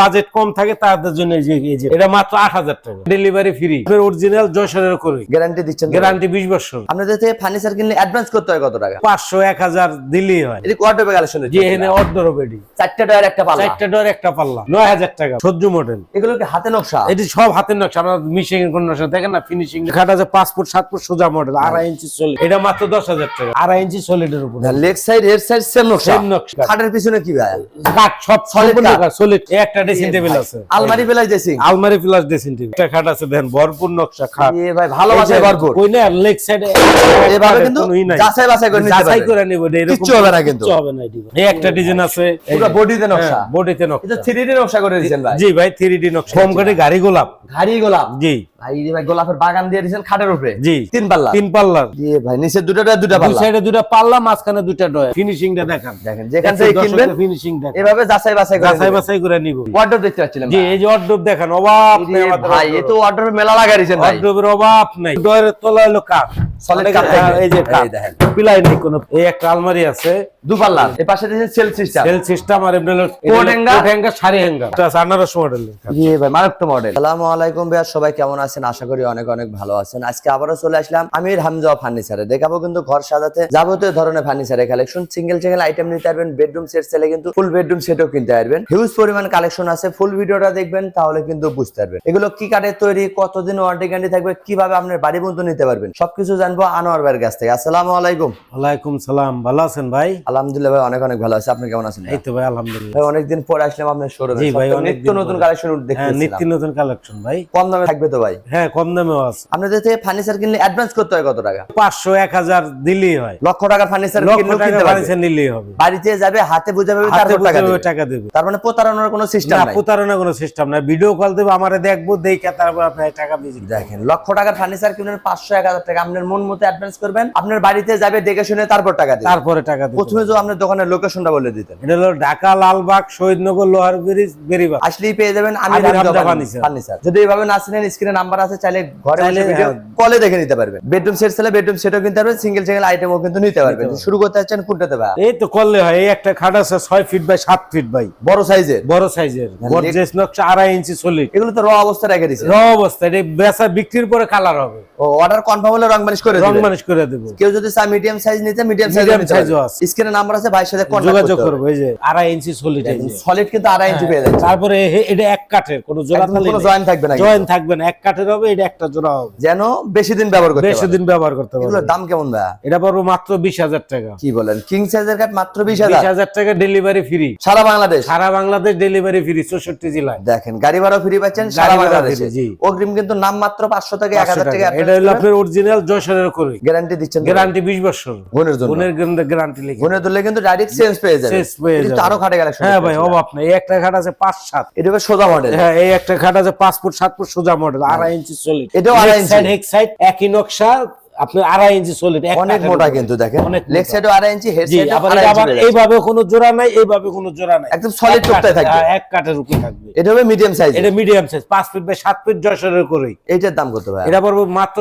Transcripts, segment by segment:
Budget কম থাকে তাদের জন্য এটা মাত্র আট হাজার টাকা। ডেলিভারি ফ্রি অরিজিনাল যশোরের করে। গ্যারান্টি দিচ্ছেন গ্যারান্টি বিশ বছর। আপনাদের থেকে ফার্নিচার কিনলে অ্যাডভান্স করতে হয় কত টাকা? পাঁচশো এক হাজার দিলেই হয়। এটি কোয়ার্টার কালেকশন যে এখানে অর্ডার বেডি চারটা টায়ার একটা পাল্লা। চারটা ডোর একটা পাল্লা। নয় হাজার টাকা। সহ্য মডেল এগুলো কি হাতে নকশা? এটি সব হাতের নকশা। আমরা মিশিং এর কোন নকশা দেখেন না? ফিনিশিং খাটা আছে পাঁচ ফুট সাত ফুট সোজা মডেল আড়াই ইঞ্চি সলিড এটা মাত্র দশ হাজার টাকা। আড়াই ইঞ্চি সলিডের উপর। Leg side head side same নকশা। Same নকশা। খাটের পিছনে কি ভাই? কাঠ সব সম্পূর্ণ সলিড একটা ড্রেসিং টেবিল আছে। আলমারি বেলায় ড্রেসিং? আলমারি প্লাস ড্রেসিং টেবিল। একটা খাট আছে দেখেন ভরপুর নকশা খাট। এ ভাই ভালোবাসে ভরপুর। ওই না লেগ সাইডে এভাবে কিন্তু যাচাই বাছাই করে নিতে যাচাই করে নিব এরকম কিচ্ছু হবে না কিন্তু। হবে না এই একটা ডিজাইন আছে পুরো বডিতে নকশা। বডিতে এটা নকশা। 3D নকশা করে দিয়েছেন ভাই। জি ভাই 3D নকশা। কম করে গাড়ি গোলাপ গাড়ি গোলাপ। জি। ভাই ভাই গোলাপের বাগান দিয়ে দিয়েছেন খাটের উপরে? জি। তিন পাল্লা? তিন পাল্লার দিয়ে ভাই নিচে দুটো টায়ার পাল্লা? সাইডে দুটা পাল্লা মাঝখানে দুটা ডয় ফিনিশিংটা দেখান। দেখেন যেখান থেকে কিনবেন ফিনিশিং দেখান। এভাবে যাচাই বাছাই করে যাচাই বাছাই করে নিব। ওয়ার্ডরোব দেখতে জি এই যে দেখান অভাব নেই আমাদের ভাই এ তো ওয়ার্ডরোব মেলা দিয়েছেন ভাই। অভাব নাই। ডয়ের তলা হলো কাঠ। Solid কাঠ এই যে এই কাঠ। দেখেন। পিলাই নেই কোনো। এই একটা আলমারি আছে দু পাল্লা এর পাশে দিয়েছেন সেল সিস্টেম সেল সিস্টেম আর এমনি হলো কোট হ্যাঙ্গার। কোট হ্যাঙ্গার এটা আছে আনারস মডেলের জি ভাই মারাত্মক মডেল আসসালামু আলাইকুম ভাইয়া সবাই কেমন আছেন? আশা করি অনেক অনেক ভালো আছেন। আজকে আবারও চলে আসলাম আমির হামজা ফার্নিচারে। দেখাবো কিন্তু ঘর সাজাতে যাবতীয় ধরনের ফার্নিচারের কালেকশন সিঙ্গেল সিঙ্গেল আইটেম নিতে পারবেন বেডরুম সেট চাইলে কিন্তু ফুল বেডরুম সেটও কিনতে পারবেন। হিউজ পরিমাণ কালেকশন আছে ফুল ভিডিওটা দেখবেন তাহলে কিন্তু বুঝতে পারবেন। এগুলো কি কাঠের তৈরি কতদিন ওয়ারেন্টি গ্যারান্টি থাকবে কীভাবে আপনার বাড়ি পর্যন্ত নিতে পারবেন সবকিছু জানব আনোয়ার ভাইয়ের কাছ থেকে। আসসালামু আলাইকুম। ওয়ালাইকুম সালাম ভালো আছেন ভাই? আলহামদুলিল্লাহ ভাই অনেক অনেক ভালো আছে। আপনি কেমন আছেন এই তো ভাই আলহামদুলিল্লাহ। ভাই অনেকদিন পরে আসলাম আপনার শোরুমে জি ভাই, নিত্য নতুন। কালেকশন হ্যাঁ নিত্য নতুন কালেকশন ভাই। কম দামে থাকবে তো ভাই? হ্যাঁ কম দামেও আছে। আপনাদের থেকে ফার্নিচার কিনলে অ্যাডভান্স করতে হয় কত টাকা? পাঁচশো এক হাজার দিলেই হয়। লক্ষ টাকার ফার্নিচার টাকা কিনতে ফার্নিচার নিলেই হবে। বাড়িতে যাবে হাতে বুঝে পাবে হাতে তারপর টাকা দেবে। টাকা দেবে। তার মানে প্রতারণার কোনো সিস্টেম না নাই। প্রতারণা কোনো সিস্টেম না ভিডিও কল দেবে আমারে দেখব দেখে তারপর আপনার টাকা বেশি দেখেন লক্ষ টাকার ফার্নিচার কিনবেন পাঁচশো এক হাজার টাকা। আপনার মন মতো অ্যাডভান্স করবেন আপনার বাড়িতে যাবে দেখে শুনে তারপর টাকা দেবে তারপরে টাকা দেবে প্রথমে আপনার দোকানের লোকেশনটা বলে দিতেন। এটা হলো ঢাকা লালবাগ শহীদনগর লোহার ব্রিজ বেরিবাগ। আসলেই পেয়ে যাবেন আমি ফার্নিচার। যদি এইভাবে না চিনেন স্ক্রিনে নাম্বার আছে চাইলে ঘরে ভিডিও হ্যাঁ। কলে দেখে নিতে পারবেন। বেডরুম সেট চাইলে বেডরুম সেটও কিনতে পারবেন সিঙ্গেল সিঙ্গেল আইটেমও কিন্তু নিতে পারবেন। শুরু করতে চাচ্ছেন কোনটাতে ভাই? এই তো করলে হয় এই একটা খাট আছে ফিট বাই ফিট বাই বড় সাইজের বড় সাইজের গর্জেস নকশা আড়াই ইঞ্চি সলিড এগুলো তো র অবস্থা রেখে দিছে। র অবস্থা এটা বেচা বিক্রির পরে কালার হবে। ও অর্ডার কনফার্ম হলে রং মানিশ করে রং মানুষ করে দেবো। কেউ যদি চায় মিডিয়াম সাইজ নিতে মিডিয়াম সাইজ। স্ক্রিনে নাম্বার আছে ভাইয়ের সাথে যোগাযোগ করব এই যে আড়াই ইঞ্চি সলিড সলিড কিন্তু আড়াই ইঞ্চি পেয়ে যাচ্ছে। তারপরে এটা এক কাঠের কোনো জোড়া কোনো জয়েন্ট থাকবে না জয়েন থাকবে না এক কাঠের হবে এটা একটা জোড়া হবে। যেন বেশি দিন ব্যবহার করতে বেশি দিন ব্যবহার করতে পারবে। দাম কেমন ভাই এটা পারব মাত্র বিশ হাজার টাকা। কি বলেন? কিং সাইজের কাঠ মাত্র বিশ বিশ হাজার হাজার টাকা ডেলিভারি ফ্রি সারা বাংলাদেশ? সারা বাংলাদেশ ডেলিভারি ফ্রি চৌষট্টি জেলায়। দেখেন গাড়ি ভাড়া ফ্রি পাচ্ছেন সারা বাংলাদেশে। অগ্রিম কিন্তু নাম মাত্র পাঁচশো থেকে এক হাজার টাকা টাকা। এটা হলো আপনার অরিজিনাল যশোরের করে। গ্যারান্টি দিচ্ছেন গ্যারান্টি বিশ বছর। গুণের জন্য। গুণের গ্যারান্টি লিখে। ধরলে কিন্তু ডাইরেক্ট চেঞ্জ পেয়ে যাবে। শেষ পেয়ে যাবে। আরও খাটে কালেকশন হ্যাঁ ভাই অভাব নাই। এই একটা খাট আছে পাঁচ সাত। এটা সোজা মডেল হ্যাঁ এই একটা খাট আছে পাঁচ ফুট সাত ফুট সোজা মডেল আড়াই ইঞ্চি সলিড এটাও আড়াই ইঞ্চি। এক সাইড একই নকশা আপনার আড়াই ইঞ্চি সলিড অনেক মোটা কিন্তু দেখেন। লেগ সাইডও আড়াই ইঞ্চি হেড আড়াই ইঞ্চি এইভাবে কোনো জোড়া নাই এইভাবে কোনো জোড়া নাই। একদম টুকটাই থাকবে। হ্যাঁ, এক কাঠের উপরে থাকবে। এটা হবে মিডিয়াম সাইজ এটা মিডিয়াম সাইজ পাঁচ ফিট বাই সাত ফিট যশোরের করেই এইটার দাম কত ভাই? এটা পড়ব মাত্র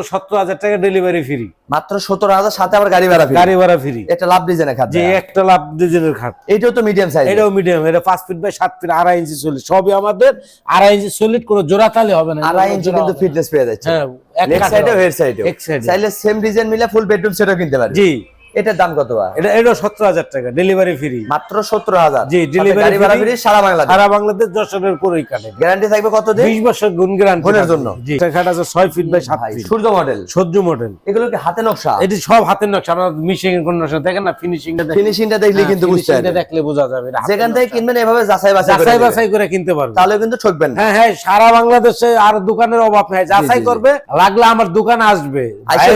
টাকা ডেলিভারি ফ্রি মাত্র সতেরো হাজার সাথে আবার গাড়ি ভাড়া free। গাড়ি ভাড়া ফ্রি এটা লাভ ডিজাইনের খাত যে একটা লাভ ডিজাইনের খাট। এইটাও তো মিডিয়াম সাইজ এটাও মিডিয়াম এটা পাঁচ ফিট বাই সাত ফিট আড়াই ইঞ্চি সলিড সবই আমাদের আড়াই ইঞ্চি সলিড কোনো জোড়া তালে হবে না। আড়াই ইঞ্চি কিন্তু ফিটনেস পেয়ে যাচ্ছে। হ্যাঁ এক সাইডে। হেড সাইডে। চাইলে সেম ডিজাইন মিলে ফুল বেডরুম সেটও কিনতে পারবে জি এটার দাম কত এটা এটা সত্তর হাজার টাকা ডেলিভারি ফ্রি মাত্র সতেরো হাজার। জি, গাড়ি ভাড়া ফ্রি সারা বাংলাদেশ। সারা বাংলাদেশ যশোরের করেই কাটে। গ্যারান্টি থাকবে কতদিন? বিশ বছর গুণ গ্যারান্টি গুণের জন্য। জি খাট আছে ছয় ফিট বাই সাত ফিট সূর্য মডেল সহ্য মডেল এগুলো কি হাতে নকশা? এটি সব হাতের নকশা আমরা মিশিং এর কোন নকশা দেখেন না ফিনিশিংটা ফিনিশিংটা দেখলে কিন্তু বুঝতে পারবে দেখলে বোঝা যাবে যেখান থেকে কিনবেন এভাবে যাচাই বাছাই যাচাই বাছাই করে কিনতে পারবে তাহলে কিন্তু ঠকবেন না। হ্যাঁ হ্যাঁ সারা বাংলাদেশে আর দোকানের অভাব নাই। যাচাই। করবে লাগলে আমার দোকান আসবে।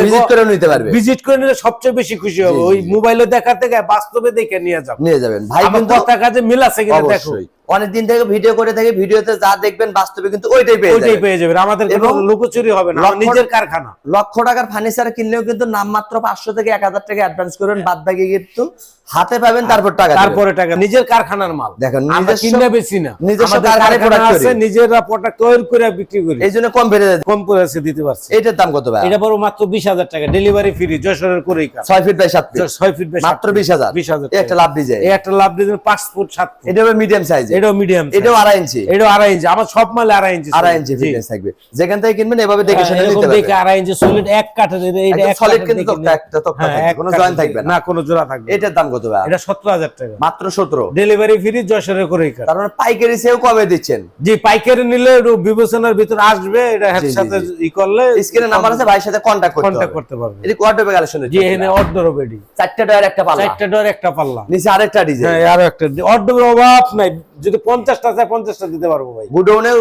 ভিজিট করে নিতে পারবে। ভিজিট করে নিলে সবচেয়ে বেশি খুশি ওই। মোবাইলে দেখার থেকে বাস্তবে দেখে নিয়ে যাবেন নিয়ে যাবেন। ভাই কথা কাজে মিল আছে কিনা দেখো। অনেকদিন থেকে ভিডিও করে থাকে ভিডিওতে যা দেখবেন বাস্তবে কিন্তু ওইটাই পেয়ে ওইটাই পেয়ে যাবেন। আমাদের এবং লুকোচুরি হবে না নিজের কারখানা। লক্ষ টাকার ফার্নিচার কিনলেও কিন্তু নামমাত্র পাঁচশো থেকে এক হাজার টাকা অ্যাডভান্স করবেন বাদ বাকি কিন্তু হাতে পাবেন তারপর টাকা তারপরে টাকা নিজের কারখানার মাল। দেখেন, আমরা কিনে বেশি না। নিজস্ব কারখানায় কারখানা product আছে নিজেরা প্রোডাক্ট তৈরি করে বিক্রি করি। এই জন্য কম বেড়ে যায়। কম পয়সা দিতে পারছি। এটার দাম কত ভাই? এটা বড় মাত্র বিশ হাজার টাকা ডেলিভারি ফ্রি যশোরের করেই কাজ ছয় ফিট বাই সাত ফিট ছয় ফিট বাই মাত্র বিশ হাজার। বিশ হাজার একটা লাভ ডিজাইন এই একটা লাভ দিবেন পাঁচ ফুট সাত এটা হবে মিডিয়াম সাইজ এটাও মিডিয়াম এটাও আড়াই ইঞ্চি। এটাও আড়াই ইঞ্চি। আমার সব মালে আড়াই ইঞ্চি আড়াই ইঞ্চি ফিটনেস থাকবে। যেখান থেকে কিনবেন এভাবে দেখে হ্যাঁ, শুনে নিতে দেখে আড়াই ইঞ্চি সলিড এক কাঠের এটা এক solid কিন্তু তক্তা, একটা তক্তা হ্যাঁ, থাকবে, কোনো কাঠের থাকবে না। কোনো জোড়া থাকবে এটার দাম কত ভাই? এটা সতেরো হাজার টাকা। মাত্র সতেরো? ডেলিভারি ফ্রি যশোরের করে কাঠ। তার মানে পাইকারি সেও কবে দিচ্ছেন? জি পাইকারি নিলে বিবেচনার ভিতর আসবে এটা এর সাথে ই করলে স্ক্রিনে নাম্বার আছে ভাইয়ের সাথে কন্ট্যাক্ট করতে কন্ট্যাক্ট করতে পারবে। এটি কোয়ার্টার কালেকশন জি এখানে অর্ডার বেডি চারটা টায়ার একটা পাল্লা। চারটা ডোর একটা পাল্লা। নিচে আরেকটা ডিজাইন হ্যাঁ আরও একটা। অর্ডার অভাব নাই। যদি পঞ্চাশটা চায় পঞ্চাশটা দিতে পারব ভাই। গুডাউনে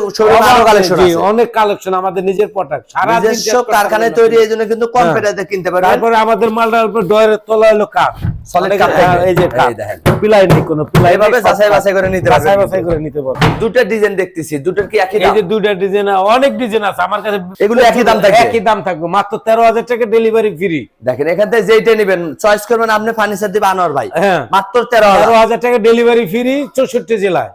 কালেকশন অনেক কালেকশন আমাদের নিজের প্রোডাক্ট সারা নিজস্ব কারখানায় তৈরি এই জন্য কিন্তু কম হ্যাঁ। পেটাতে কিনতে পারবেন। তারপরে আমাদের মালটার উপর ডয়ের তলা হলো কাঠ। হ্যাঁ, ডেলিভারি ফ্রি দেখেন। এখান থেকে যেইটা নেবেন চয়েস করবেন আপনি ফার্নিচার দিবে আনোয়ার ভাই। হ্যাঁ। মাত্র তেরো হাজার। তেরো হাজার টাকা ডেলিভারি ফ্রি চৌষট্টি জেলায়।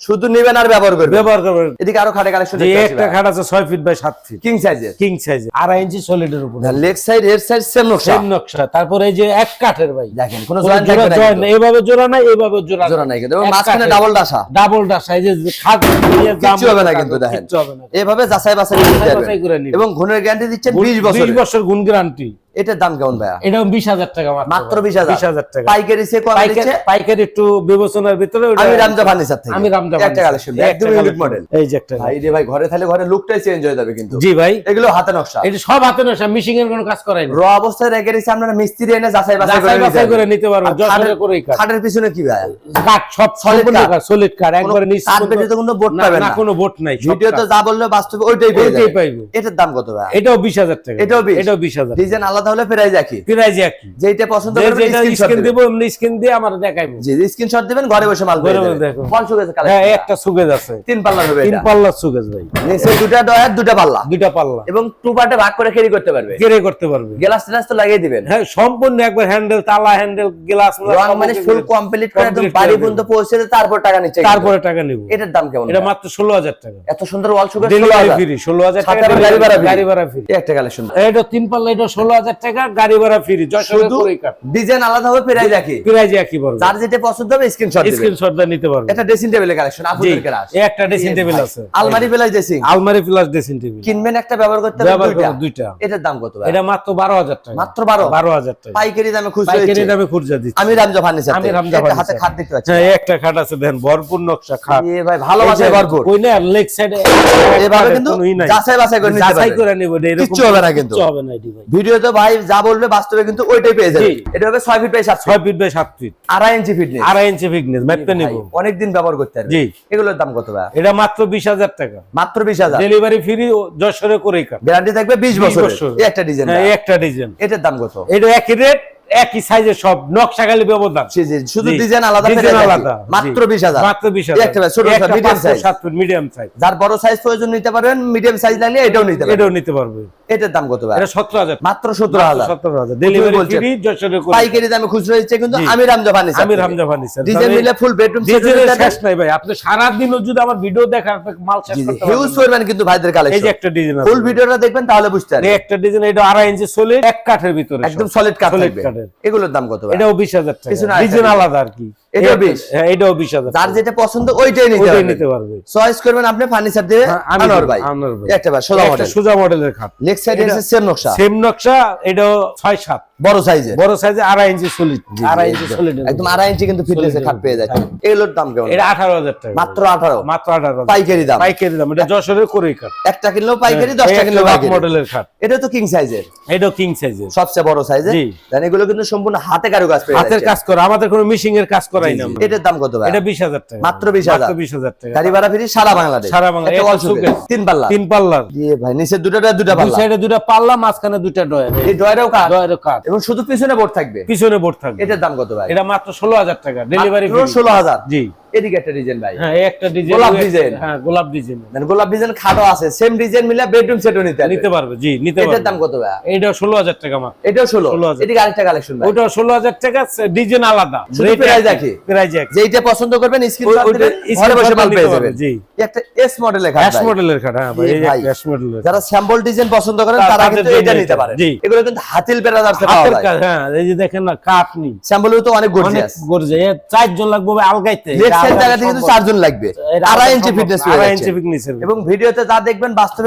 শুধু নেবেন আর ব্যবহার করবেন? ব্যবহার করবেন। এদিকে আরও খাটে কালেকশন একটা খাট আছে ছয় ফিট বাই সাত ফিট কিং সাইজের কিং সাইজ আড়াই ইঞ্চি সলিডের উপর। Leg side head side same নকশা। সেম নকশা। তারপরে এই যে এক কাঠের ভাই। দেখেন কোনো জয়েন্ট থাকবে না এইভাবে জোড়া নাই এইভাবে জোড়া জোড়া নাই কিন্তু। মাঝখানে ডাবল ডাসা ডাবল ডাস এই যে খাট দিয়ে দাম হবে না কিন্তু দেখেন। এভাবে যাচাই বাছাই করে নিতে করে। এবং ঘুণের গ্যারান্টি দিচ্ছেন বিশ বছর বিশ বছর গুণ গ্যারান্টি এটার দাম কেমন ভাইয়া? এটাও বিশ হাজার টাকা মাত্র। বিশ হাজার। টাকা। পাইকারি সে কম পাইকারি একটু বিবেচনার ভিতরে আমি রামজা ফার্নিচার থেকে। আমি একটা কালেকশন একদম ইউনিক মডেল এই যে একটা ভাই রে ভাই ঘরে থাকলে ঘরে লুকটাই চেঞ্জ হয়ে যাবে কিন্তু। জি ভাই। এগুলো হাতে নকশা। এটা সব হাতে নশা মিশিং এর কোনো কাজ করাই র অবস্থায় রেখে দিচ্ছে আপনারা মিস্ত্রি এনে যাচাই বাছাই করে নিতে পারবেন। নিতে পারবেন আর যশোরে খাটের- কাজ। খাটের পিছনে কি ভাই? কাঠ সব Solid সম্পূর্ণ কাঠ। কাঠ সলিড কাঠ একবারে নিচ কাঠ পর্যন্ত- ব্যতীত কোনো বোর্ড পাবেন না না। কোনো বোট নাই ভিডিও তো যা বললে বাস্তবে ওইটাই পেয়ে ওইটাই পাইবো। এটার দাম কত ভাই? এটাও টাকা। এটাও 20? এটাও বিশ হাজার ডিজাইন আলাদা হলে প্রাইস একই। প্রাইজ একই। যেইটা পছন্দ যে করবেন স্ক্রিন দিবেন। এমনি স্ক্রিন দিয়ে আমার দেখাইবো। জি স্ক্রিনশট দিবেন ঘরে বসে মাল ঘরে বসে দেখো। হ্যাঁ একটা সুগেজ আছে। তিন পাল্লার হবে তিন এটা পাল্লার ভাই। নিচে দুটা ডয়ার দুটা পাল্লা। দুইটা পাল্লা। এবং টু পার্টে ভাগ করে ক্যারি করতে পারবে। কেড়ে করতে পারবে। গ্লাস টেলাস তো লাগিয়ে দিবেন। হ্যাঁ সম্পূর্ণ একবার হ্যান্ডেল তালা হ্যান্ডেল গ্লাস রং মানে ফুল কমপ্লিট করে একদম বাড়ি পর্যন্ত পৌঁছে তারপর টাকা নিচ্ছে তারপরে টাকা নিব। এটার দাম কেমন? এটা মাত্র ষোলো হাজার টাকা। এত সুন্দর ওয়াল সুগার ডেলিভারি ফ্রি টাকা গাড়ি ভাড়া গাড়ি ভাড়া ফ্রি একটা কালেকশন। এটা তিন পাল্লা এটা ষোলো হাজার টাকা গাড়ি ভাড়া ফ্রি ডিজাইন আলাদা হবে প্রাইস একই। প্রাইজ একই বড় যার যেটা পছন্দ হবে স্ক্রিনশট দিবেন। স্ক্রিনশট নিতে পারবে। এটা ড্রেসিং টেবিলের কালেকশন কাছে একটা ড্রেসিং টেবিল আছে। আলমারি প্লাস ড্রেসিং আলমারি প্লাস ড্রেসিং টেবিল কিনবেন একটা ব্যবহার করতে দুইটা। দুইটা। এটার দাম কত ভাই? এটা মাত্র বারো হাজার টাকা। মাত্র 12 বারো হাজার টাকা। পাইকারি দামে খুচরো পাইকারি দামে খুচরা দিচ্ছি। আমি রামজা ফার্নিচার আমি রামজা হাতে খাট দেখতে পাচ্ছি। হ্যাঁ একটা খাট আছে দেখেন ভরপুর নকশা খাট। এ ভাই ভালোবাসে ভরপুর। ওই না লেগ সাইডে এভাবে কিন্তু যাচাই বাছাই করে নিতে যাচাই করে নিব এরকম কিচ্ছু হবে না কিন্তু। হবে না এটি ভাই। ভিডিওতে ভাই যা বলবে বাস্তবে কিন্তু ওইটাই পেয়ে যাবে। এটা হবে ছয় ফিট বাই সাত ছয় ফিট বাই সাত ফিট আড়াই ইঞ্চি ফিটনেস আড়াই ইঞ্চি ফিটনেস ম্যাপটা নিব। অনেকদিন ব্যবহার করতে পারবে। জি। এগুলোর দাম কত ভাই? এটা মাত্র বিশ হাজার টাকা। মাত্র বিশ হাজার? ডেলিভারি ফ্রি যশোরে করে গ্যারান্টি থাকবে বিশ 20 বছর। একটা ডিজাইন হ্যাঁ এই একটা ডিজাইন এটার দাম কত? এটা একই রেট একই সাইজের সব নকশা খালি ব্যবধান। জি, জি, শুধু ডিজাইন আলাদা ডিজাইন আলাদা মাত্র জি। বিশ হাজার। মাত্র বিশ এই হাজার। একটা ছোট ছোট medium পাঁচ ফুট, ফুট মিডিয়াম সাইজ যার বড় সাইজ প্রয়োজন নিতে পারবেন মিডিয়াম সাইজ লাগলে এটাও নিতে পারবেন। এটাও নিতে পারবে। এটার দাম কত ভাই? এটা সতেরো হাজার। মাত্র সতেরো হাজার। সতেরো হাজার। ডেলিভারি ফ্রি যশোরে করে পাইকারি দামে খুচরো দিচ্ছে কিন্তু। আমি রামজা ফার্নিচার আমি রামজা ফার্নিচার ডিজাইন মিলে ফুল বেডরুম শেষ নাই ভাই। আপনি সারা দিনও যদি আমার ভিডিও দেখেন মাল শেষ করতে হিউজ পারবেন। করবেন কিন্তু ভাইদের এই যে একটা ডিজাইন ফুল ভিডিওটা দেখবেন তাহলে বুঝতে পারবেন। একটা ডিজাইন এটা আড়াই ইঞ্চি সলিড এক কাঠের ভিতরে একদম। সলিড Solid থাকবে। কাঠের। এগুলোর দাম কত ভাই? এটাও বিশ হাজার টাকা। ডিজাইন আলাদা আর কি। 20 হ্যাঁ এটাও বিশ হাজার যার যেটা পছন্দ ওইটাই নিতে পারবেন নিতে পারবে। চয়েস করবেন আপনি ফার্নিচার দিয়ে হ্যাঁ, আনোয়ার ভাই। আনোয়ার ভাই। একটা ভাই সোজা একটা মডেল সোজা মডেলের খাট। লেগ সাইডে এটা- সেম নকশা। সেম নকশা এটাও ছয় সাত। বড় সাইজে বড় সাইজে আড়াই ইঞ্চি সলিড আড়াই ইঞ্চি সলিড একদম আড়াই ইঞ্চি কিন্তু ফিটনেস খাট পেয়ে যাচ্ছে এগুলোর দাম কেমন? এটা আঠারো হাজার টাকা। মাত্র আঠারো। মাত্র আঠারো হাজার। পাইকারি দাম। পাইকারি দাম এটা যশোরের করেই কাঠ একটা কিনলেও পাইকারি হ্যাঁ, দশটা এই কিনলেও একটা পাইকারি। মডেলের খাট। এটা তো কিং সাইজের এটাও কিং সাইজের সবচেয়ে বড় সাইজে। এগুলো কিন্তু সম্পূর্ণ হাতে কারুকাজ পেয়ে হাতের কাজ করা আমাদের কোনো মিশিং এর কাজ করাই না আমরা। এটার দাম কত ভাই? এটা বিশ হাজার টাকা। মাত্র 20,000 মাত্র বিশ হাজার টাকা। গাড়ি ভাড়া ফ্রি সারা বাংলাদেশ। সারা বাংলা- একটা একটা wall showcase, showcase। তিন পাল্লা। তিন পাল্লার দিয়ে ভাই নিচে দুটো ডয়ার, দুটা দুই সাইডে দুটা পাল্লা মাঝখানে দুটা এই ডয়ারেও এবং শুধু পিছনে বোর্ড থাকবে? পিছনে বোর্ড থাকবে। এটার দাম কত ভাই? এটা মাত্র ষোলো হাজার টাকা। ডেলিভারি ষোলো হাজার। জি। এদিকে একটা ডিজাইন ভাই হ্যাঁ এই একটা ডিজাইন গোলাপ design। হ্যাঁ গোলাপ ডিজাইন দেন গোলাপ ডিজাইন আছে সেম ডিজাইন মিলে বেডরুম সেটও নিতে পারবে। নিতে পারবে জি নিতে এটার দাম কত ভাই ষোলো হাজার টাকা মাত্র এটাও ষোলো 16,000 এদিকে আরেকটা কালেকশন ভাই ষোলো হাজার টাকা ডিজাইন আলাদা একই। প্রাইজ এক যেইটা পছন্দ করবেন স্ক্রিনশট দিবেন ঘরে বসে মাল পেয়ে যাবেন জি। একটা এস মডেলের খাট ভাই। মডেলের খাট হ্যাঁ ভাই এই। অ্যাশ মডেলের যারা স্যাম্পল ডিজাইন পছন্দ করেন তারা কিন্তু এটা এটা। নিতে পারেন। এগুলো কিন্তু হাতিল বেরাদার্সে পাওয়া যায় হ্যাঁ এই যে দেখেন না কাঠ নি স্যাম্পলেও তো অনেক গর্জিয়াস অনেক গর্জে চারজন লাগবে আলগাইতে লেগ সাইড জায়গাতে কিন্তু চারজন লাগবে। আড়াই ইঞ্চি ফিটনেস আড়াই ইঞ্চি ফিটনেস এবং ভিডিওতে যা দেখবেন বাস্তবে।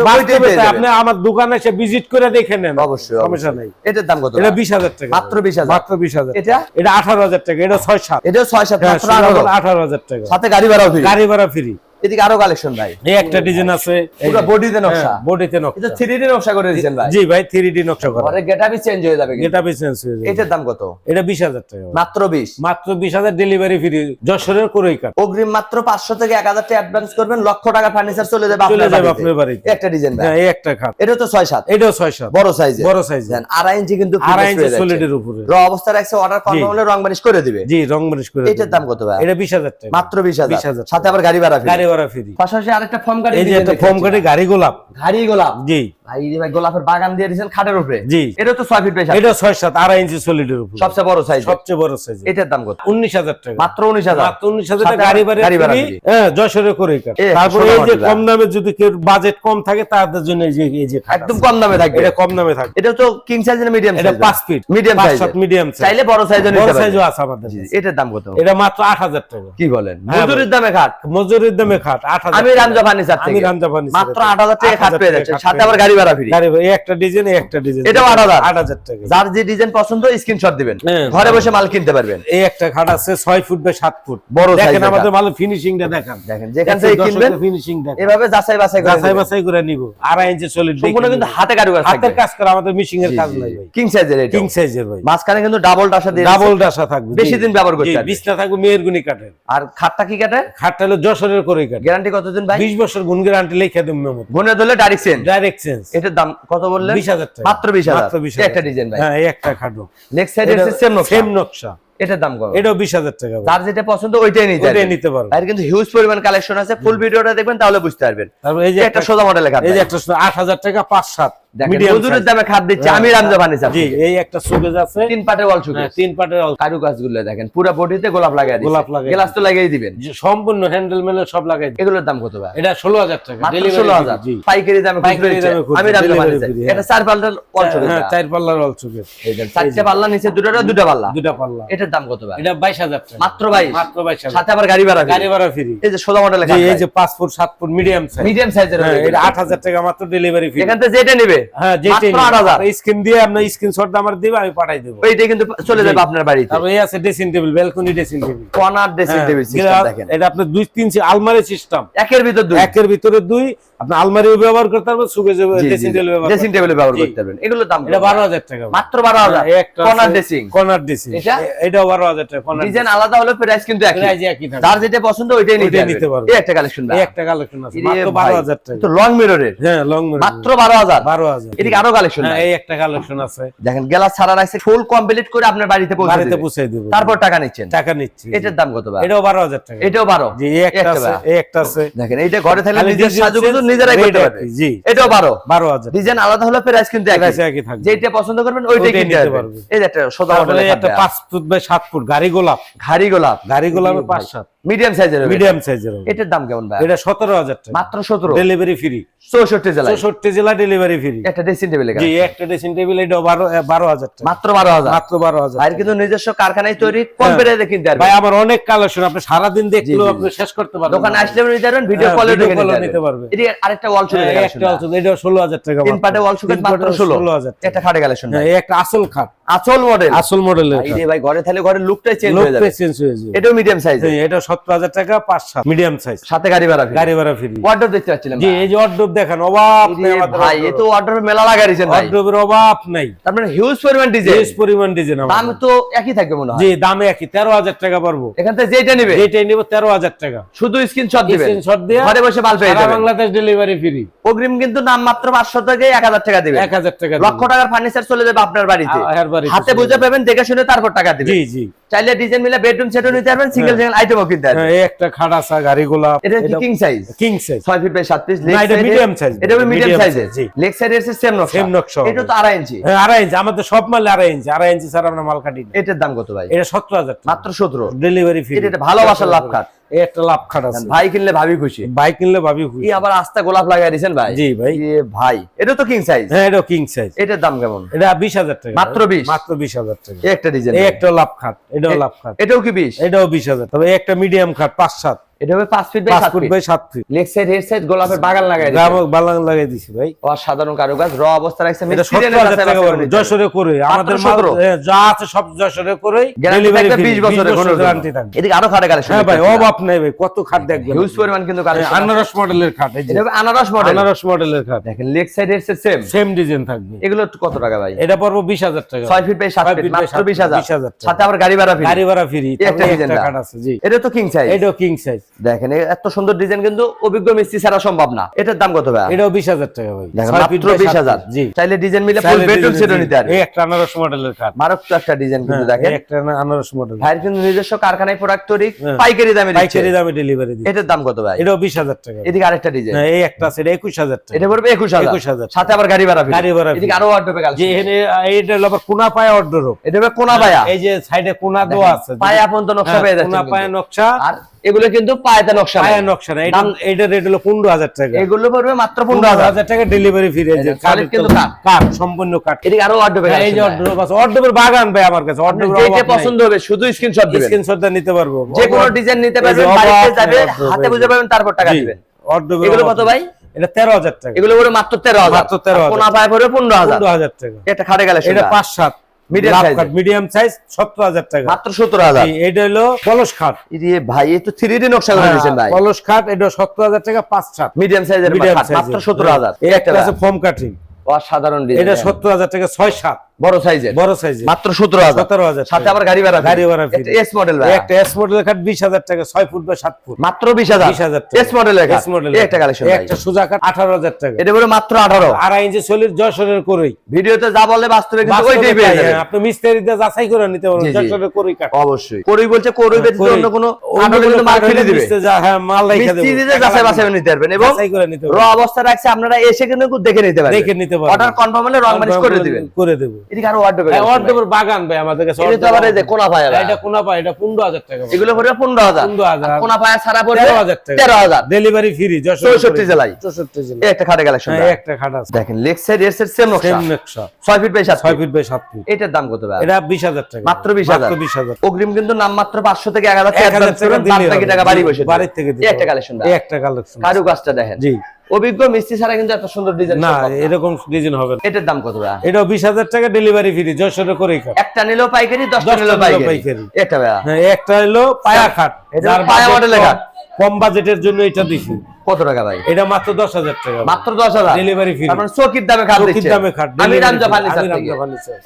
আপনি আমার দোকানে এসে ভিজিট করে দেখে নেন। অবশ্যই সমস্যা অবশ্যই। এটার দাম কত? এটা বিশ হাজার টাকা। মাত্র 20,000 মাত্র বিশ হাজার। এটা? এটা আঠারো হাজার টাকা এটা ছয় সাত। এটা ছয় সাত হ্যাঁ, মাত্র আঠারো। আঠারো হাজার টাকা। সাথে গাড়ি ভাড়া ফ্রি গাড়ি ভাড়া ফ্রি এদিকে আরও কালেকশন ভাই। এই একটা ডিজাইন আছে পুরো বডিতে নকশা। হ্যাঁ, বডিতে এটা নকশা ডি নকশা করে দিয়েছেন ভাই। জি ভাই নকশা করা। গেটআপই চেঞ্জ হয়ে যাবে। চেঞ্জ হয়ে যাবে। এটার দাম কত? এটা বিশ হাজার টাকা মাত্র বিশ? মাত্র বিশ হাজার ডেলিভারি ফ্রি যশোরের করই কাঠ অগ্রিম মাত্র পাঁচশো থেকে এক হাজার টাকা অ্যাডভান্স করবেন। লক্ষ টাকা ফার্নিচার চলে যাবে আপনার বাড়িতে। আপনার বাড়িতে। একটা ডিজাইন ভাই। হ্যাঁ, এই একটা খাট। এটা তো ছয় সাত। এটাও ছয় সাত। বড় সাইজে বড় সাইজ দেন আড়াই ইঞ্চি কিন্তু আড়াই ইঞ্চি সলিডের উপরে। র অবস্থা রাখছে অর্ডার কনফার্ম হলে রং বানিশ করে দিবে। জি রং মারিশ করে এটার দাম কত ভাই? এটা বিশ হাজার টাকা। মাত্র বিশ হাজার। 20,000 সাথে আবার গাড়ি ভাড়া free। ফ্রি। পাশাপাশি আরেকটা ফর্ম গাড়ি এই যে একটা ফোম পাচ্ছি। গাড়ি গোলাপ। গাড়ি গোলাপ। জি। ভাই এই ভাই গোলাপের বাগান দিয়ে দিয়েছেন খাটের উপরে। জি। এটা তো ছয় ফিট বেশি এটা ছয় সাত আড়াই ইঞ্চি সলিডের উপরে। সবচেয়ে বড় সাইজ সবচেয়ে বড় সাইজ এটার দাম কত? উনিশ হাজার টাকা। মাত্র উনিশ হাজার। মাত্র উনিশ হাজার সাথে টাকা গাড়ি ভাড়া গাড়ি ভাড়া হ্যাঁ যশোরে করে এই তারপরে এই যে কম দামে যদি কেউ বাজেট কম থাকে তাদের জন্য এই যে এই যে একদম কম দামে থাকবে। এটা কম দামে থাকে এটা তো কিং সাইজ না মিডিয়াম এটা সাইজ পাঁচ feet medium size medium size চাইলে বড় সাইজও বড় সাইজও আছে আমাদের এটার দাম কত? এটা মাত্র আট হাজার টাকা। কি বলেন? হ্যাঁ, মজুরির দামে খাট? মজুরির দামে খাট আমি রামজা ফার্নিচার আমি রামজা ফার্নিচার মাত্র থেকে। আট হাজার টাকা খাট পেয়ে যাচ্ছে। সাথে আবার গাড়ি ভাড়া ফ্রি। গাড়ি এই একটা ডিজাইন এই একটা ডিজাইন। এটাও 8,000 আট হাজার টাকা। যার যে ডিজাইন পছন্দ স্ক্রিনশট দিবেন। হ্যাঁ। ঘরে বসে মাল কিনতে পারবেন। এই একটা খাট আছে ছয় ফুট বাই সাত ফুট। বড় দেখেন আমাদের। ভালো ফিনিশিংটা দেখান। দেখেন যেখান থেকে কিনবেন ফিনিশিং দেখেন। এভাবে যাচাই বাছাই করে যাচাই। বাছাই করে নিব। আড়াই ইঞ্চি সলিড সম্পূর্ণ কিন্তু হাতে কারুকাজ হাতের কাজ করে আমাদের মিশিং এর কাজ নাই ভাই। কিং সাইজের এটা। কিং সাইজের ভাই। মাঝখানে কিন্তু ডাবল ডাসা দিয়ে ডাবল। ডাসা থাকবে। বেশি দিন ব্যবহার করতে পারবে। বিছনা থাকবে মেয়েরগুনি কাঠের। আর খাটটা কি কাটে খাটটা হলো যশোরের করে গ্যারান্টি কতদিন ভাই? বিশ বছর গুণ গ্যারান্টি লিখে দেব মেমো গুণে ধরলে ডাইরেক্ট চেঞ্জ ডাইরেক্ট চেঞ্জ এটার দাম কত বললেন? বিশ হাজার টাকা। মাত্র বিশ হাজার। মাত্র 20000 একটা ডিজাইন ভাই। হ্যাঁ একটা খাটো। নেক্সট সাইডে সেম নকশা। সেম নকশা। এটার দাম কত? এটাও বিশ হাজার টাকা ভাই। যার যেটা পছন্দ ওইটাই নিতে পারবেন। নিতে পারবে আর কিন্তু হিউজ পরিমাণ কালেকশন আছে ফুল ভিডিওটা দেখবেন তাহলে বুঝতে পারবেন। তারপর এই যে একটা সোজা এই যে একটা আট হাজার টাকা পাঁচ সাত। দেখেন মিডিয়াম মজুরির দামে দিচ্ছে আমি রামজা ফার্নিচার জি এই একটা সুকেজ আছে। তিন পাটের ওয়াল হ্যাঁ, তিন পাটেরগুলো দেখেন পুরো বডিতে গোলাপ লাগাই দিচ্ছে। গোলাপ গ্লাস তো লাগিয়ে দিবেন। সম্পূর্ণ হ্যান্ডেল মেলে সব। এগুলোর দাম কত ভাই? এটা ষোলো হাজার টাকা হাজার। জি। পাইকারি দামে পাইকারি দামে আমি রামজা fee, এটা চার ওয়াল শুকে হ্যাঁ চার পাল্লার সুকেজ এই চারটে পাল্লা নিচে দুটো দুটো পাল্লা। দুটা পাল্লা। এটার দাম কত ভাই? এটা বাইশ হাজার টাকা। মাত্র বাইশ? মাত্র বাইশ হাজার। সাথে আবার গাড়ি ভাড়া গাড়ি ভাড়া ফ্রি এই যে সোজা মডেলের জি এই যে পাঁচ ফুট সাত ফুট মিডিয়াম সাইজ মিডিয়াম সাইজের এটা আট হাজার টাকা মাত্র ডেলিভারি ফি এখান থেকে যেটা নেবে? হ্যাঁ যেটাই মাত্র আট হাজার। স্ক্রিন দিয়ে আপনার স্ক্রিনশট আমার দিবে আমি পাঠাই দেবো। ওইটা কিন্তু চলে যাবে আপনার বাড়িতে। তারপর এই আছে dressing table balcony dressing table corner dressing table system দেখেন। এটা আপনার দুই তিন আলমারি সিস্টেম একের ভিতর দুই। একের ভিতরে দুই। আপনি আলমারি ব্যবহার করতে পারবেন সুগে ড্রেসিং টেবিল ব্যবহার ড্রেসিং টেবিলে ব্যবহার করতে পারবেন। এগুলোর দাম এটা বারো হাজার টাকা। মাত্র বারো হাজার। হ্যাঁ, একটা কর্নার ড্রেসিং কর্নার ড্রেসিং এটা? এটাও টাকা ডিজাইন আলাদা হলে প্রাইস কিন্তু একই। প্রাইস একই থাকে যার যেটা পছন্দ ওইটাই নিতে নিতে পারবে। পারবে। এই একটা কালেকশন এই একটা কালেকশন আছে মাত্র বারো হাজার টাকা। তো লং মিররের হ্যাঁ লং মাত্র বারো হাজার। এদিকে আরও কালেকশন এই একটা কালেকশন আছে। দেখেন গ্লাস ছাড়া রাখছে ফুল কমপ্লিট করে আপনার বাড়িতে পৌঁছে বাড়িতে পৌঁছে দেবো। তারপর টাকা নিচ্ছেন। টাকা নিচ্ছি। এটার দাম কত ভাই? এটাও বারো হাজার টাকা। এটাও বারো। জি এই একটা একটা আছে এই একটা আছে। দেখেন এইটা ঘরে থাকলে নিজের সাজুগুজু নিজেরাই করতে পারবে। জি। এটাও বারো। বারো হাজার। ডিজাইন আলাদা হলে প্রাইস কিন্তু একই। যেটা পছন্দ করবেন ওইটাই কিনতে পারবে। এই একটা সোজা তারপরে একটা খাট ফুট বাই সাত ফুট গাড়ি গোলাপ। গাড়ি গোলাপে পাঁচ সাত মিডিয়াম সাইজের মিডিয়াম সাইজের এটার দাম কেমন ভাই? এটা সতেরো হাজার টাকা। মাত্র সতেরো? ডেলিভারি ফ্রি চৌষট্টি জেলায়। চৌষট্টি জেলা ডেলিভারি ফ্রি একটা ড্রেসিং টেবিল জি একটা ড্রেসিং টেবিল এটাও বারো বারো হাজার টাকা। মাত্র বারো হাজার। মাত্র বারো হাজার আর কিন্তু নিজস্ব কারখানায় তৈরি কম হ্যাঁ। কিনতে পারবেন ভাই আমার অনেক কালেকশন। আপনি সারাদিন দেখলেও। আপনি শেষ করতে পারবেন দোকানে আসলে নিতে পারবেন ভিডিও কলে নিতে পারবেন। পারবে। এটি আরেকটা ওয়াল একটা আছে, এটাও ষোলো হাজার টাকা তিন পাটে ওয়াল মাত্র ষোলো। হাজার। একটা খাটে কালেকশন হ্যাঁ, একটা আসল খাট। আচল মডেল আসল মডেলের এই রে ভাই ঘরে ঘরের লুকটাই চেঞ্জ হয়ে যাবে। চেঞ্জ হয়ে যাবে। এটাও মিডিয়াম সাইজ হ্যাঁ, এটা টাকা মিডিয়াম সাইজ সাথে গাড়ি ভাড়া গাড়ি ভাড়া ফ্রি ওয়ার্ডরোব দেখতে পাচ্ছিলাম জি এই যে দেখেন আমাদের ভাই এ তো ওয়ার্ডরোব মেলা ভাই। অভাব নাই। তার মানে হিউজ পরিমাণ ডিজাইন বেশ পরিমাণ ডিজাইন দাম তো একই থাকবে মনে হয়। জি দামে একই। তেরো হাজার টাকা পারব এখান থেকে যেটা নেবে। যেটাই নিব তেরো হাজার টাকা। শুধু স্ক্রিনশট দিবেন। স্ক্রিনশট দিয়ে ঘরে বসে মাল পেয়ে যাবেন। বাংলাদেশ ডেলিভারি ফ্রি অগ্রিম কিন্তু নাম মাত্র পাঁচশো থেকে এক হাজার টাকা দিবেন। এক হাজার টাকা লক্ষ টাকার ফার্নিচার চলে যাবে আপনার বাড়িতে। বাড়িতে হাতে বুঝে পাবেন দেখে শুনে তারপর টাকা দিবেন। জি জি। চাইলে ডিজাইন মিলে বেডরুম সেটও নিতে পারবেন সিঙ্গেল সিঙ্গেল আইটেমও কিনতে পারবেন। হ্যাঁ, এই একটা খাড়াসা গাড়ি গোলাপ। এটা কি কিং সাইজ কিং সাইজ ছয় ফিট বাই সাত পিস এটা medium size। এটা মিডিয়াম সাইজে। লেগ সাইড এর সেম নকশা। Same নকশা এটা তো আড়াই ইঞ্চি হ্যাঁ আড়াই ইঞ্চি আমাদের সব মাল আড়াই ইঞ্চি আড়াই ইঞ্চি ছাড়া আমরা মাল কাটি এটার দাম কত ভাই? এটা সত্তর হাজার মাত্র সতেরো। ডেলিভারি ফ্রি এটা ভালোবাসার লাভ খাট। এই একটা লাভ খাট আছে। ভাই কিনলে ভাবি খুশি। বাইক কিনলে ভাবি খুশি। এই আবার আস্তা গোলাপ লাগাই দিয়েছেন ভাই। জি ভাই। এ ভাই এটা তো কিং সাইজ হ্যাঁ এটা কিং সাইজ এটার দাম কেমন? এটা বিশ হাজার টাকা। মাত্র 20? মাত্র বিশ হাজার টাকা। এই একটা ডিজাইন এই একটা লাভ খাট। এটাও লাভ খাট। এটাও কি বিশ? এটাও বিশ হাজার। তবে একটা মিডিয়াম খাট পাঁচ সাত। এটা হবে পাঁচ ফিট বাই পাঁচ সাত ফিট বাই সাত feet leg side head side গোলাপের বাগান লাগাই গ্রাম বালাং লাগাই দিছি ভাই। অসাধারণ কারুকাজ র অবস্থা রাখছে এটা টাকা করে। আমাদের মাল যা আছে সব যশোরে করে থাকবে 20 বছরের কোনো গ্যারান্টি থাকবে। এদিকে আরও খাটে কালেকশন হ্যাঁ ভাই অভাব নাই ভাই কত খাট দেখবেন হিউজ পরিমাণ কিন্তু কালেকশন আনারস মডেলের খাট এই এটা আনারস মডেল আনারস মডেলের খাট। দেখেন leg side head side same same design থাকবে। এগুলো কত টাকা ভাই? এটা পড়ব বিশ হাজার টাকা। 6 ফিট বাই 7 ছয় ফিট মাত্র ফিট, 20000 20,000 সাথে আবার গাড়ি ভাড়া ফ্রি। গাড়ি ভাড়া ফ্রি। এই একটা ডিজাইন খাট আছে জি। এটা তো কিং সাইজ এটাও কিং সাইজ দেখেন এত সুন্দর ডিজাইন কিন্তু অভিজ্ঞ মিস্ত্রি ছাড়া সম্ভব না। এটার দাম কত ভাই? এটাও বিশ হাজার টাকা ভাই। দেখেন মাত্র বাই সাত 20000 জি। চাইলে ডিজাইন মিলে ফুল বেডরুম জি। নিতে পারবে। এই একটা আনারস মডেলের খাট। মারাত্মক একটা ডিজাইন কিন্তু হ্যাঁ, দেখেন। একটা আনারস মডেল ভাইয়ের কিন্তু নিজস্ব কারখানায় প্রোডাক্ট তৈরি হ্যাঁ। পাইকারি দামে দিচ্ছে। পাইকারি দামে ডেলিভারি দিই এটার দাম কত ভাই? এটাও বিশ হাজার টাকা। এদিকে আরেকটা ডিজাইন হ্যাঁ, এই একটা আছে এটা একুশ হাজার টাকা। এটা পড়বে একুশ হাজার। 21,000 সাথে আবার গাড়ি ভাড়া গাড়ি ভাড়া এদিকে আরও ওয়ার্ডরোবে যে কালেকশন এখানে এইটা হলো আবার কোনা পায় অর্ডার এটা হবে কোনা বায়া এই যে সাইডে কোনা দেওয়া আছে পায়ে আপন তো নকশা পেয়ে যাচ্ছে কোনা পায় নকশা। আর এগুলো কিন্তু পায়েতে নকশা পায়ে। নকশা না এটা এটা রেট হলো পনেরো হাজার টাকা। এগুলো পড়বে মাত্র পনেরো পনেরো হাজার। হাজার টাকা ডেলিভারি ফ্রি এই যে কিন্তু। কাঠ সম্পূর্ণ কাঠ। এদিকে আরও ওয়ার্ডরোবে হ্যাঁ, এই যে অর্ডার আছে। অর্ডারের বাগান ভাই আমার কাছে। অর্ডারের যেটা পছন্দ হবে শুধু স্ক্রিনশট দিবেন। স্ক্রিনশটটা নিতে পারব। যে কোনো ডিজাইন নিতে পারবেন যে বাড়িতে যাবে হাতে বুঝে পাবেন তারপর টাকা দিবেন। অর্ডারের এগুলো কত ভাই? এটা তেরো হাজার টাকা। এগুলো পড়বে মাত্র তেরো হাজার। মাত্র 13,000 কোনা পায়ে পড়বে পনেরো হাজার। পনেরো হাজার টাকা। এটা খাটে গেলে এটা পাঁচ সাত। Medium size এর। মিডিয়াম সাইজ সত্তর হাজার টাকা। মাত্র এটা হলো খাট। ভাই তো নকশা করে খাট এটা হাজার টাকা পাঁচ মিডিয়াম সাইজের মাত্র সত্তর হাজার। এই একটা আছে ফোম কাটিং অসাধারণ এটা ডিজাইন সত্তর হাজার টাকা ছয় সাত। বড় সাইজের? বড় সাইজ মাত্র সাথে আবার গাড়ি ভাড়া গাড়ি ভাড়া free। এস মডেল ভাই একটা এস মডেলের বিশ হাজার টাকা ছয় ফুট বা ফুট। মাত্র এস মডেলের এস একটা কালেকশন একটা সোজা আঠারো হাজার টাকা। এটা বলে মাত্র আঠারো। আড়াই ইঞ্চি যশোরের করেই ভিডিওতে যা বলে বাস্তবে কিন্তু ওইটাই পেয়ে যাবেন। হ্যাঁ, আপনি মিস্ত্রিতে যাচাই করে নিতে পারবেন। যশোরের করেই কাঠ অবশ্যই। করই বলছে করই ব্যতীত। অন্য কোনো অন্য কোনো মাল ফেলে দিবে। মিস্ত্রি হ্যাঁ, মাল রাইখা দেবে। মিস্ত্রি দিতে যাচাই বাছাই নিতে পারবেন এবং যাচাই করে নিতে র অবস্থা রাখছে আপনারা এসে কিন্তু দেখে নিতে পারবেন। দেখে নিতে পারবেন। অর্ডার কনফার্ম হলে রং মালিশ করে দিবেন। করে দেবো। এদিকে আরও ওয়ার্ড হ্যাঁ, অর্ধেকের বাগান ভাই আমাদের কাছে এটা তো আবার এই যে কোনা পায়া এটা কোনা পায় এটা পনেরো হাজার টাকা এগুলো পড়বে পনেরো হাজার। 15,000 কোনা পায়া ছাড়া পড়বে তেরো হাজার টাকা। তেরো হাজার। ডেলিভারি ফ্রি চৌষট্টি জেলায়। চৌষট্টি জেলায়। একটা খাটে কালেকশন হ্যাঁ, একটা খাট আছে। দেখেন লেগ সাইড এর সাইড সেম নকশা। সেম নকশা। ছয় ফিট বাই বাই এটার দাম কত ভাই? এটা টাকা মাত্র 20,000 মাত্র বিশ হাজার। অগ্রিম কিন্তু নাম মাত্র পাঁচশো থেকে এক হাজার টাকা বাদ বাকি টাকা বাড়ি বসে বাড়ির থেকে একটা কালেকশন এই একটা কালেকশন কারু কাজটা দেখেন। জি। অভিজ্ঞ মিস্ত্রি ছাড়া কিন্তু এত সুন্দর ডিজাইন না এরকম ডিজাইন হবে না। এটার দাম কত এটা বিশ হাজার টাকা ডেলিভারি ফ্রি যশোরে করে একটা নিলো পাইকারি দশটা নিলেও পাইকারি। একটা এটা হ্যাঁ একটা হলো পায়া খাট। পায়া মডেলের কম- খাট। কম বাজেটের জন্য এটা দিছি। কত টাকা ভাই? এটা মাত্র দশ হাজার টাকা মাত্র দশ হাজার? Free। মানে চৌকির দামে খাট চৌকির দামে খাট, আমি delivery রামজা free। ফার্নিচার থেকে।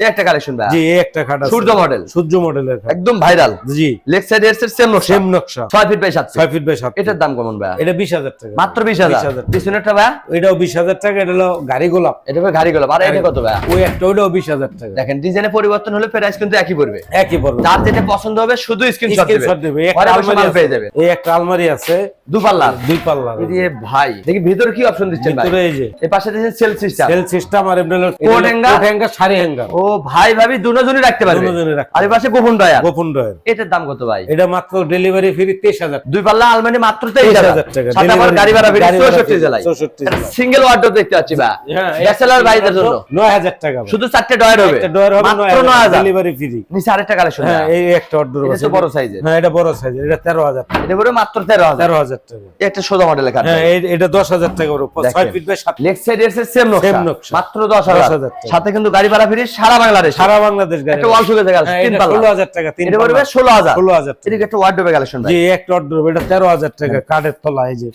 এই একটা কালেকশন ভাই। জি এই একটা খাট আছে। সূর্য মডেল সূর্য মডেলের খাট। একদম ভাইরাল জি। লেগ সাইড এর সেম নকশা। সেম নকশা। ছয় ফিট বাই সাত ছয় ফিট বাই সাত এটার দাম কেমন ভাই? এটা বিশ হাজার টাকা। মাত্র 20,000 পিছনেরটা ভাই? এটাও টাকা এটা হলো গাড়ি গোলাপ। এটা ভাই গাড়ি গেল আর এটা কত ভাই? ওই একটা ওইটাও বিশ হাজার টাকা। দেখেন ডিজাইনে পরিবর্তন হলে প্রাইস কিন্তু একই পড়বে। একই পড়বে। যার যেটা পছন্দ হবে শুধু স্ক্রিনশট স্ক্রিনশট দেবে। একটা আলমারি পেয়ে আছে। যাবে। এই একটা আলমারি আছে। দুপাল্লা দুই পাল্লা দিয়ে ভাই। দেখি ভিতরে কি অপশন দিচ্ছেন ভাই? ভিতরে এই যে। এই পাশে সেল সিস্টেম সেল সিস্টেম আর এমনি coat hanger? Coat hanger sari hanger ও ভাই ভাবি দুজনই রাখতে পারবে। দুজনই রাখতে আর এই পাশে গোপন ডয়ার গোপন ডয়ের এটার দাম কত ভাই? এটা মাত্র ডেলিভারি ফ্রি তেইশ হাজার। দুই পাল্লা আলমারি মাত্র 23,000 টাকা। সাথে Delivery- গাড়ি ভাড়া বেরিয়ে গাড়ি ভাড়া জেলায়। 64 সিঙ্গেল ওয়ার্ডরোব দেখতে পাচ্ছি ভাই। হ্যাঁ, ব্যাচেলার ভাইদের জন্য। নয় হাজার টাকা শুধু চারটে ডয়ার হবে। একটা ডয়ের হবে মাত্র নয় নয় হাজার। হাজার। ডেলিভারি ফ্রি নিচে আরেকটা কালেকশন হ্যাঁ এই একটা অর্ডার আছে। বড় সাইজের হ্যাঁ এটা বড় সাইজ এটা তেরো হাজার টাকা। এটা পড়বে মাত্র তেরো হাজার। টাকা। একটা সোজা মডেলের কাঠ এটা দশ হাজার টাকা ওর উপর। ফিট বাই সাত লেগ সাইড এর সেম নকশা। মাত্র 10,000 সাথে কিন্তু গাড়ি ভাড়া ফ্রি সারা বাংলাদেশ। সারা বাংলাদেশ গাড়ি একটা ওয়াল সুখে জায়গা তিন এটা পাল্লা। ষোলো হাজার টাকা তিন এটা পড়বে ষোলো হাজার। ষোলো হাজার টাকা। এদিকে একটা ওয়ার্ডরোবে কালেকশন জি একটা অর্ডার এটা তেরো হাজার টাকা কাঠের তলা এই যে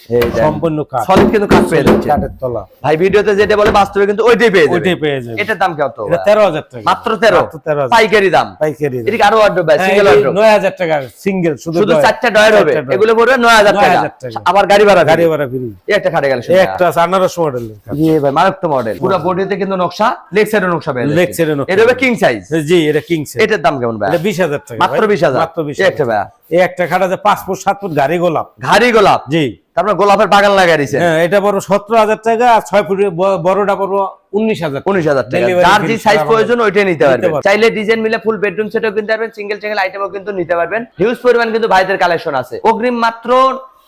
সম্পূর্ণ কাঠ। সলিড কিন্তু কাজ পেয়ে যাচ্ছে। কাঠের তলা। ভাই ভিডিওতে যেটা বলে বাস্তবে কিন্তু ওইটাই পেয়ে যাবে। ওইটাই পেয়ে যাবে। এটার দাম কত এটা তেরো হাজার টাকা। মাত্র তেরো। মাত্র তেরো হাজার। পাইকারি দাম। পাইকারি এদিকে আরও ওয়ার্ডরোব ভাই সিঙ্গেল ওয়ার্ডরোব নয় হাজার টাকা সিঙ্গেল শুধু শুধু। চারটা ডয়ার হবে। এগুলো পড়বে নয় হাজার 9,000 টাকা। আবার গাড়ি ভাড়া গাড়ি গাড়ি ফ্রি। একটা খাটে গেল একটা আনারস মডেলের ভাই মারাত্মক মডেল পুরো বডিতে কিন্তু নকশা লেগ সাইডে নকশা পেয়ে Leg side নকশা। এটা কিং সাইজ জি এটা কিং সেট এটার দাম কেমন ভাই? এটা বিশ হাজার টাকা মাত্র ভাই। বিশ হাজার। মাত্র বিশ একটা ভাই। এই একটা খাট আছে পাঁচ ফুট সাত ফুট গাড়ি গোলাপ। ঘাড়ি গোলাপ? জি। তারপর গোলাপের বাগান লাগাই দিয়েছে হ্যাঁ এটা বড় সতেরো হাজার টাকা আর ছয় ফুট বড়টা পড়ব উনিশ হাজার উনিশ হাজার টাকা। Delivery যার যে সাইজ প্রয়োজন ওইটাই নিতে পারবেন। চাইলে ডিজাইন মিলে ফুল বেডরুম সেটও কিনতে পারবেন সিঙ্গেল সিঙ্গেল আইটেমও কিন্তু নিতে পারবেন। হিউজ পরিমাণ কিন্তু ভাইদের কালেকশন আছে। অগ্রিম মাত্র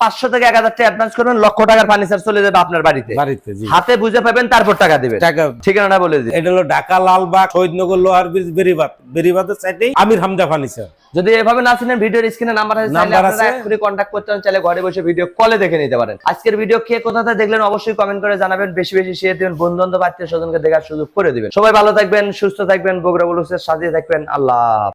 পাঁচশো থেকে এক হাজার টাকা অ্যাডভান্স করবেন লক্ষ টাকার ফার্নিচার চলে যাবে আপনার বাড়িতে। বাড়িতে জি। হাতে বুঝে পাবেন তারপর টাকা দিবেন। টাকা ঠিকানাটা বলে দিন এটা হলো ঢাকা লালবাগ শহীদনগর লোহার ব্রিজ বেরিবাদ বেরিবাদের সাইডেই আমির হামদা ফার্নিচার যদি এভাবে না চিনেন ভিডিওর স্ক্রিনে নাম্বার আছে নাম্বার আপনারা আছে। এক্ষুনি কন্ট্যাক্ট করতে পারেন চাইলে ঘরে বসে ভিডিও কলে দেখে নিতে পারেন। আজকের ভিডিও কে কোথাতে দেখলেন অবশ্যই কমেন্ট করে জানাবেন। বেশি বেশি শেয়ার দিবেন বন্ধু বান্ধব আত্মীয় স্বজনকে দেখার সুযোগ করে দিবেন। সবাই ভালো থাকবেন সুস্থ থাকবেন বগুড়া বুলুসের সাথে থাকবেন আল্লাহ।